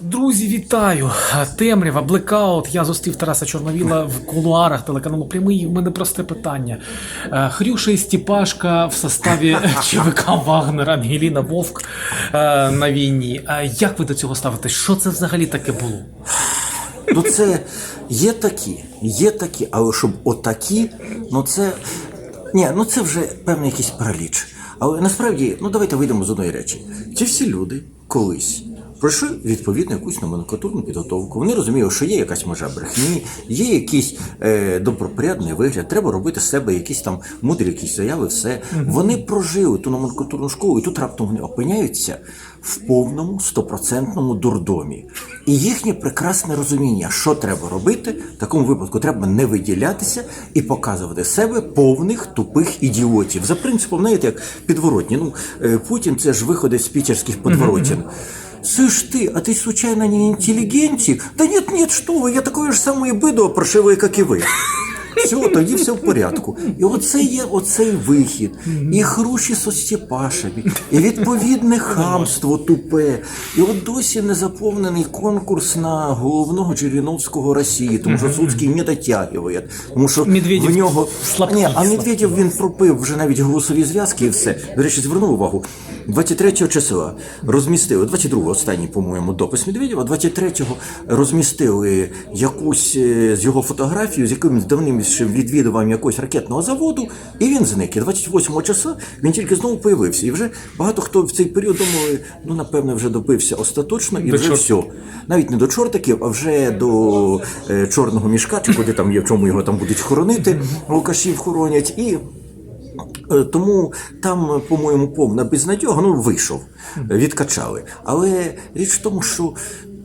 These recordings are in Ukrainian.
Друзі, вітаю! Темрява, блекаут. Я зустрів Тараса Чорновіла в кулуарах телеканалу Прямий. У мене просте питання. Е, Хрюша і Стіпашка в составі ЧВК Вагнера, Ангеліна Вовк е, на війні. Е, Як ви до цього ставитесь? Що це взагалі таке було? Ну, це є такі, є такі, але щоб отакі, ну це. Ні, ну це вже певний якийсь параліч. Але насправді, ну давайте вийдемо з одної речі. Ці всі люди колись пройшли відповідну якусь номенклатурну підготовку. Вони розуміли, що є якась межа брехні, є якийсь е, добропорядний вигляд, треба робити з себе якісь там мудрі якісь заяви, все. Вони прожили ту номенклатурну школу, і тут раптом вони опиняються в повному стопроцентному дурдомі. І їхнє прекрасне розуміння, що треба робити, в такому випадку треба не виділятися і показувати себе повних тупих ідіотів. За принципом, знаєте, як підворотні. Ну, е, Путін це ж виходить з пітерських подворотен. Слышь ты, а ты случайно не интеллигентик? Да нет, нет, что вы, я такое же самое быдло паршивое, как і ви. Все, тоді все в порядку. І оце є оцей вихід. І хруші со Степашеві, і відповідне хамство тупе. І от досі не заповнений конкурс на головного Жириновського Росії, тому що Суцький не дотягує. Тому що Медведєв в нього слабкий, Ні, а слабкий. Медведєв він пропив вже навіть голосові зв'язки і все. До речі, звернув увагу. 23 числа розмістили, 22 останній, по-моєму, допис Медведєва, 23-го розмістили якусь е, з його фотографію, з якимось давним відвідуванням якогось ракетного заводу, і він зник. І 28 числа він тільки знову появився. І вже багато хто в цей період думали, ну напевне, вже добився остаточно і До вже чорта. все. Навіть не до чортиків, а вже до е, чорного мішка, чи куди там є, в чому його там будуть хоронити, алкашів хоронять. І Тому там, по-моєму, повна безнадьога, ну вийшов, відкачали. Але річ в тому, що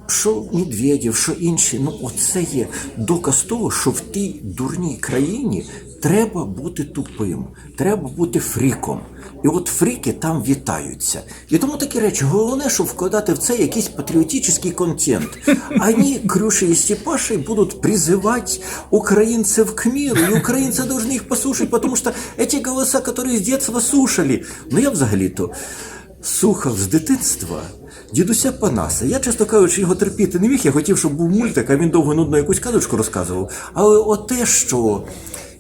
Що Медведєв, що інші, ну оце є доказ того, що в тій дурній країні треба бути тупим, треба бути фріком. І от фріки там вітаються. І тому такі речі, головне, щоб вкладати в це якийсь патріотичний контент. Они, Крюши и Степаши, будут призывать украинцев к миру, и украинцы должны их послушать, потому что эти голоса, которые с детства слушали, ну я взагалі-то слухав з дитинства дідуся Панаса. Я, чесно кажучи, його терпіти не міг. Я хотів, щоб був мультик, а він довго нудно якусь казочку розказував. Але оте, що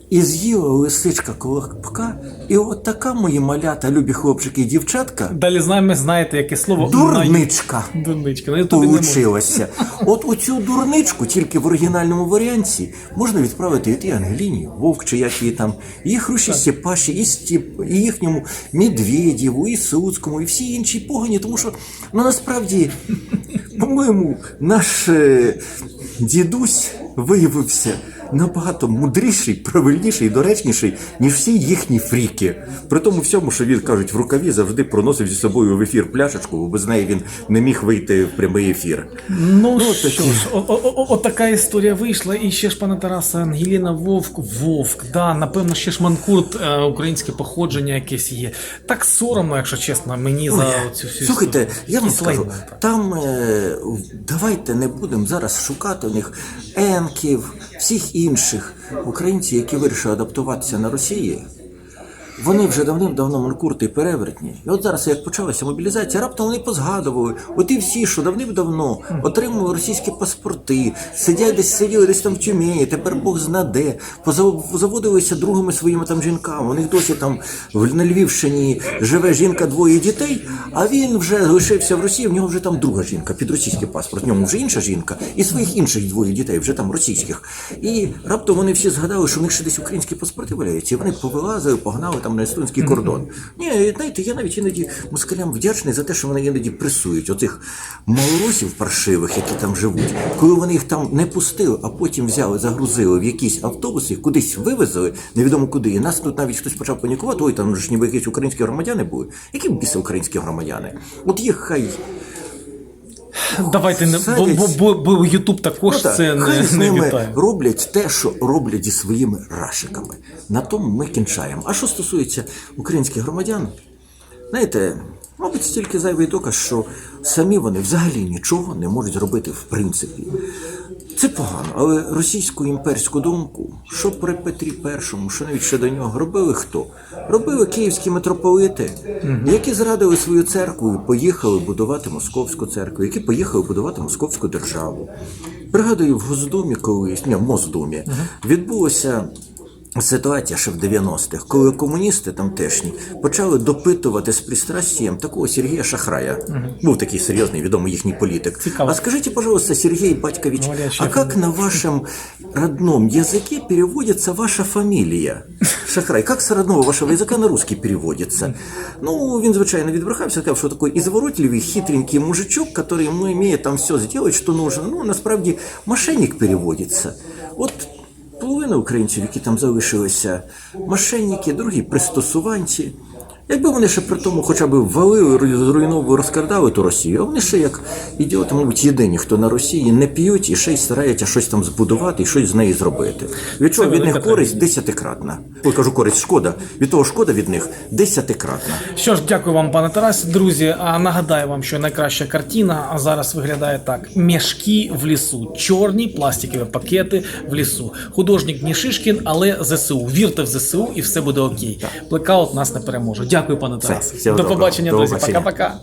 і з'їла лисичка колобка, і от така мої малята, любі хлопчики і дівчатка, Далі з нами знаєте, яке слово дурничка. Дурничка. На Ютубі можна. Получилося. От оцю дурничку тільки в оригінальному варіанті можна відправити і тій Ангеліні, Вовк, чи як її там, і їх Руші Степаші, і, Степ, і їхньому Медведєву, і Суцькому, і всі інші погані, тому що ну насправді, по-моєму, наш е, дідусь виявився набагато мудріший, правильніший, доречніший, ніж всі їхні фріки. При тому всьому, що він кажуть, в рукаві завжди проносив зі собою в ефір пляшечку, бо без неї він не міг вийти в прямий ефір. Ну, такі. що ж, от така історія вийшла. І ще ж, пане Тарасе, Ангеліна Вовк, Вовк, да, напевно, ще ж Манкурт, е, українське походження якесь є. Так соромно, якщо чесно, мені за цю всю Слухайте, історію. я вам скажу, там е, давайте не будемо зараз шукати у них енків, всіх інших українців, які вирішили адаптуватися на Росії. Вони вже давним-давно манкурти перевертні. І от зараз, як почалася мобілізація, раптом вони позгадували. От і всі, що давним-давно отримували російські паспорти, сидять десь сиділи десь там в Тюмені, тепер Бог знаде, позаводилися другими своїми там жінками. У них досі там на Львівщині живе жінка двоє дітей, а він вже лишився в Росії, в нього вже там друга жінка під російський паспорт. В ньому вже інша жінка, і своїх інших двоє дітей, вже там російських. І раптом вони всі згадали, що в них ще десь українські паспорти валяються, і вони повилазили, погнали там на естонський кордон. Ні, знаєте, я навіть іноді москалям вдячний за те, що вони іноді пресують оцих малоросів паршивих, які там живуть. Коли вони їх там не пустили, а потім взяли, загрузили в якісь автобуси, кудись вивезли, невідомо куди. І нас тут навіть хтось почав панікувати. Ой, там ж ніби якісь українські громадяни були. Які біси українські громадяни? От їх хай Давайте не бо, бо, бо, бо Ютуб також Ну, це хай не, з не ними вітає. роблять те, що роблять зі своїми рашиками. На тому ми кінчаємо. А що стосується українських громадян, знаєте, мабуть, стільки зайвий доказ, що самі вони взагалі нічого не можуть зробити в принципі. Це погано, але російську імперську думку, що при Петрі І, що навіть ще до нього, робили хто? Робили київські митрополити, які зрадили свою церкву і поїхали будувати московську церкву, які поїхали будувати московську державу. Пригадую, в Госдумі колись, ні, в Мосдумі, відбулося Ситуація ще в 90-х, коли комуністи тамтешні почали допитувати з пристрастієм такого Сергія Шахрая. Був такий серйозний відомий їхній політик. Цікаво. А скажите, пожалуйста, Сергей Батькович, Говорят, а шеф. как на вашем родном языке переводится ваша фамилия? Шахрай, как с родного вашего языка на русский переводится? Ну, він, звичайно, відбрехався, сказав, що такий изворотливый, хитренький мужичок, который ему имеет там все сделать, что нужно. Ну, насправді, мошенник переводится. От половина українців, які там залишилися, мошенники, другі пристосуванці. Якби вони ще при тому хоча б валили, ру- зруйновували, розкрадали ту Росію, а вони ще як ідіоти, мабуть, єдині, хто на Росії не п'ють і ще й стараються щось там збудувати і щось з неї зробити. Від чого від них користь десятикратна. Ой, кажу, користь шкода. Від того шкода від них десятикратна. Що ж, дякую вам, пане Тарас. Друзі, а нагадаю вам, що найкраща картина зараз виглядає так: мішки в лісу, чорні пластикові пакети в лісу. Художник не Шишкін, але ЗСУ. Вірте в ЗСУ і все буде окей. Блекаут нас не переможе. Дякую, пане Тарасе. До побачення, друзі. Пока-пока.